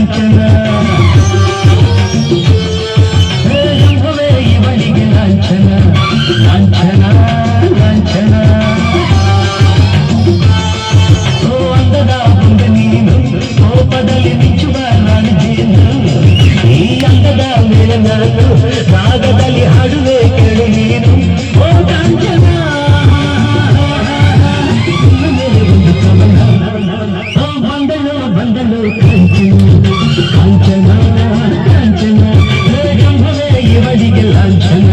ಲಾಂಛನ ಗಂಭವೇ ಇವಳಿಗೆ ಲಾಂಛನ ಲಾಂಛನ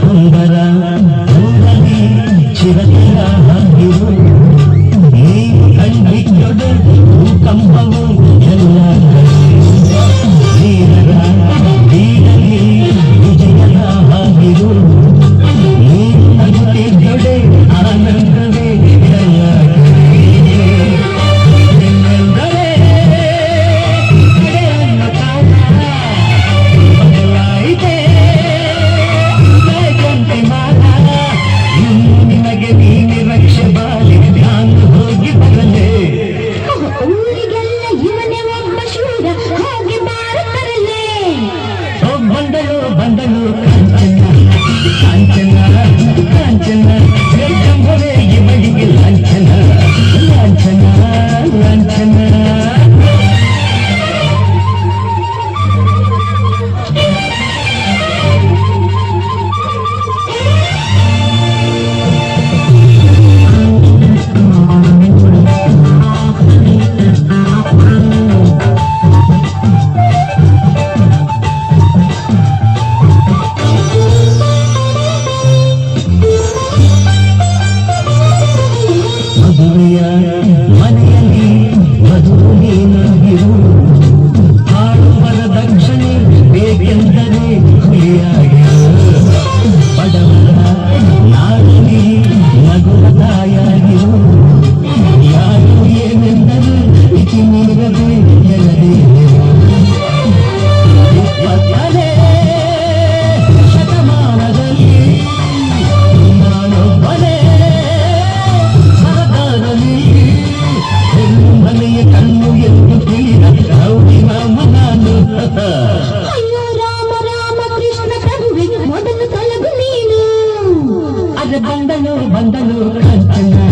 తుందర తుందరి చిరతిరా. காஞ்சனா ಮದುವೆಯ ಮನೆಯಲ್ಲಿ ಮಧುರನೇನಾಗಿರು ಹಾಡು ಬರ ದಕ್ಷಿಣೆ ಬೇಕೆಂದರೆ ಹುಲಿಯಾಗಿ బండలు బండలు కడుతున్నా